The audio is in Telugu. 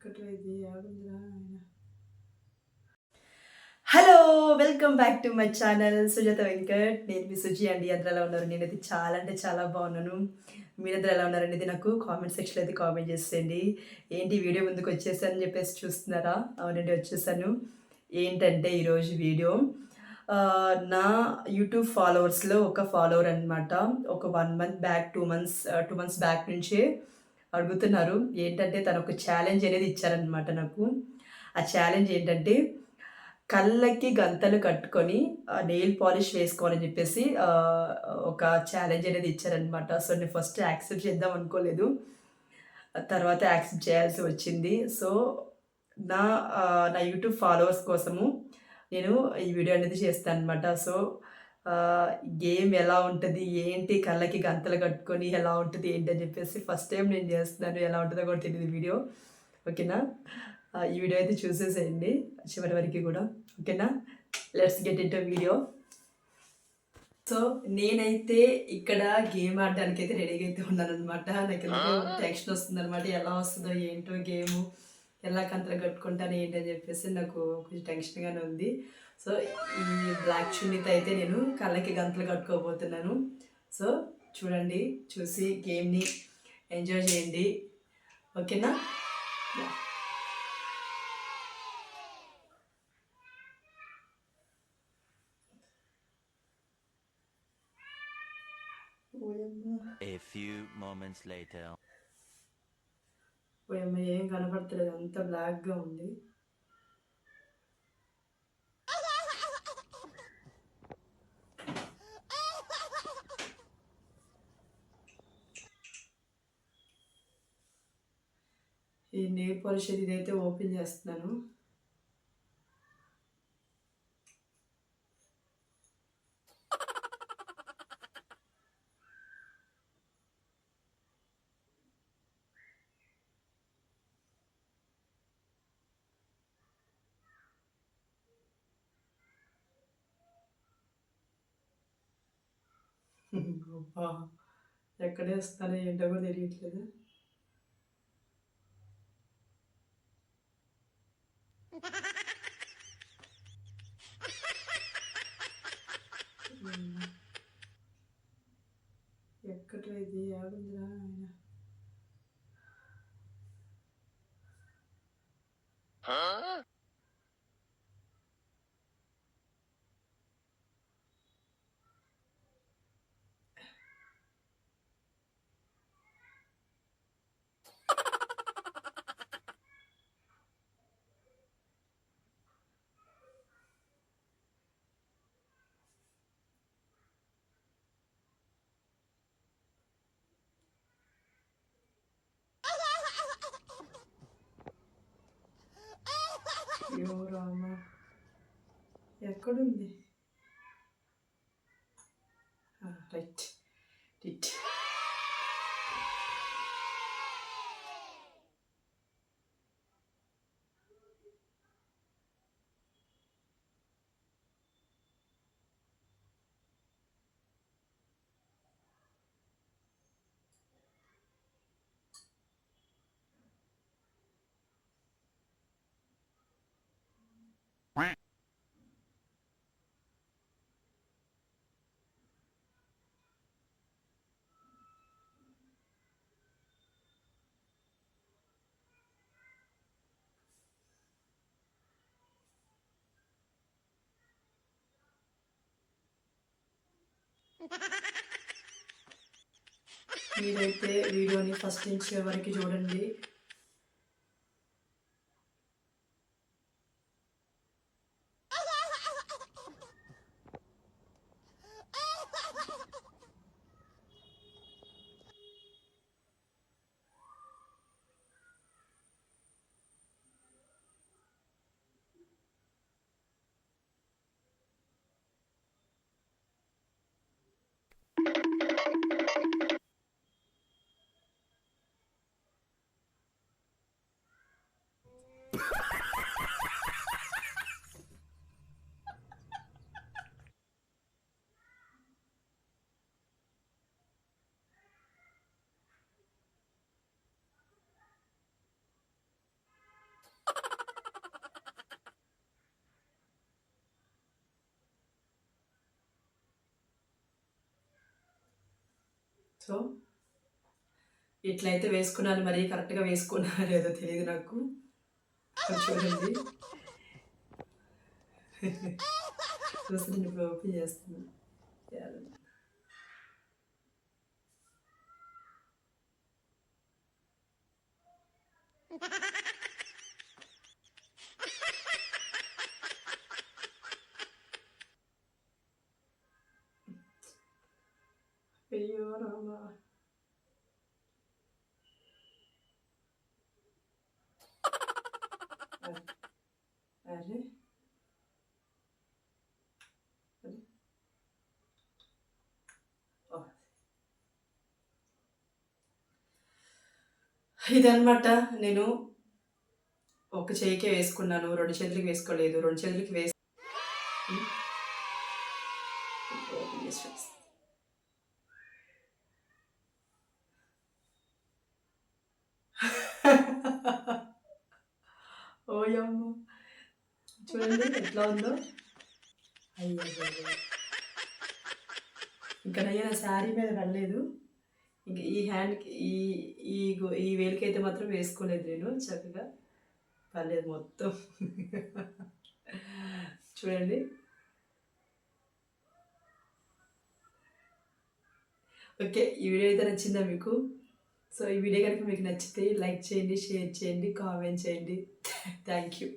ఎక్కడ ఆగుందిరా ఆయన hello welcome back to my channel Sujatha Venkat. నేను మీ సుజి అండి. అందరూ ఎలా ఉన్నారు? నేనైతే చాలా అంటే చాలా బాగున్నాను. మీరందరూ ఎలా ఉన్నారు అనేది నాకు కామెంట్ సెక్షన్లో అయితే కామెంట్ చేసేయండి. ఏంటి వీడియో ముందుకు వచ్చేసానని చెప్పేసి చూస్తున్నారా? అవునండి వచ్చేసాను. ఏంటంటే ఈరోజు వీడియో? నా యూట్యూబ్ ఫాలోవర్స్లో ఒక ఫాలోవర్ అనమాట ఒక one month back two months two months back నుంచే అడుగుతున్నారు. ఏంటంటే తను ఒక ఛాలెంజ్ అనేది ఇచ్చారనమాట నాకు. ఆ ఛాలెంజ్ ఏంటంటే కళ్ళకి గంతలు కట్టుకొని నెయిల్ పాలిష్ వేసుకోవాలని చెప్పేసి ఒక ఛాలెంజ్ అనేది ఇచ్చారనమాట సో నేను ఫస్ట్ యాక్సెప్ట్ చేద్దాం అనుకోలేదు. తర్వాత యాక్సెప్ట్ చేయాల్సి వచ్చింది. సో నా నా యూట్యూబ్ ఫాలోవర్స్ కోసము నేను ఈ వీడియో అనేది చేస్తాను అనమాట సో గేమ్ ఎలా ఉంటుంది ఏంటి కళ్ళకి గంతలు కట్టుకొని ఎలా ఉంటుంది ఏంటి అని చెప్పేసి ఫస్ట్ టైం నేను చేస్తున్నాను ఎలా ఉంటుందో కూడా తెలియదు వీడియో. ఓకేనా? ఈ వీడియో అయితే చూసేసేయండి చివరి వరకు కూడా. ఓకేనా? Let's get in video so నేనైతే ఇక్కడ గేమ్ ఆడడానికి అయితే రెడీగా అయితే ఉన్నాను అనమాట నాకు టెన్షన్ వస్తుంది అనమాట ఎలా వస్తుందో ఏంటో గేమ్ ఎలా కంతలు కట్టుకుంటాను ఏంటి అని చెప్పేసి నాకు కొంచెం టెన్షన్గానే ఉంది. సో ఈ బ్లాక్ చున్నీతో అయితే నేను కళ్ళకి గంతలు కట్టుకోబోతున్నాను. సో చూడండి చూసి గేమ్ని ఎంజాయ్ చేయండి. ఓకేనా? A few moments later. ఓయమ్మ ఏం కనపడతలేదు. అంత బ్లాక్గా ఉంది. ఈ నెయిల్ పాలిష్ ఇదైతే ఓపెన్ చేస్తున్నాను. అబ్బా ఎక్కడ వేస్తానో ఏంటో కూడా తెలియట్లేదు. ఎక్కడ ఇది ఆగుందిరా ఆయన అయ్యో రామ? ఎక్కడుంది? రైట్. రైట్ మీరైతే వీడియోని ఫస్ట్ నుంచి వరకు చూడండి. సో ఇట్లయితే వేసుకున్నాను మరి కరెక్ట్గా వేసుకున్నాను లేదో తెలియదు నాకు. చూడండి. చూసి నేను ఓపెన్ చేస్తున్నాను అయ్యో రామా ఇదనమాట నేను ఒక చేయికే వేసుకున్నాను. రెండు చేతులకి వేసుకోలేదు. రెండు చేతులకి వేసి ఓయమ్మ. చూడండి ఎట్లా ఉందో. అయ్యో ఇంకా నయ్య నా శారీ మీద పడలేదు. ఇంకా ఈ హ్యాండ్కి ఈ ఈ గో- ఈ వేలికైతే మాత్రం వేసుకోలేదు నేను చక్కగా. పర్లేదు మొత్తం. చూడండి. ఓకే ఈ వీడియో అయితే నచ్చిందా మీకు? సో ఈ వీడియో కనుక మీకు నచ్చితే లైక్ చేయండి షేర్ చేయండి కామెంట్ చేయండి. Thank you.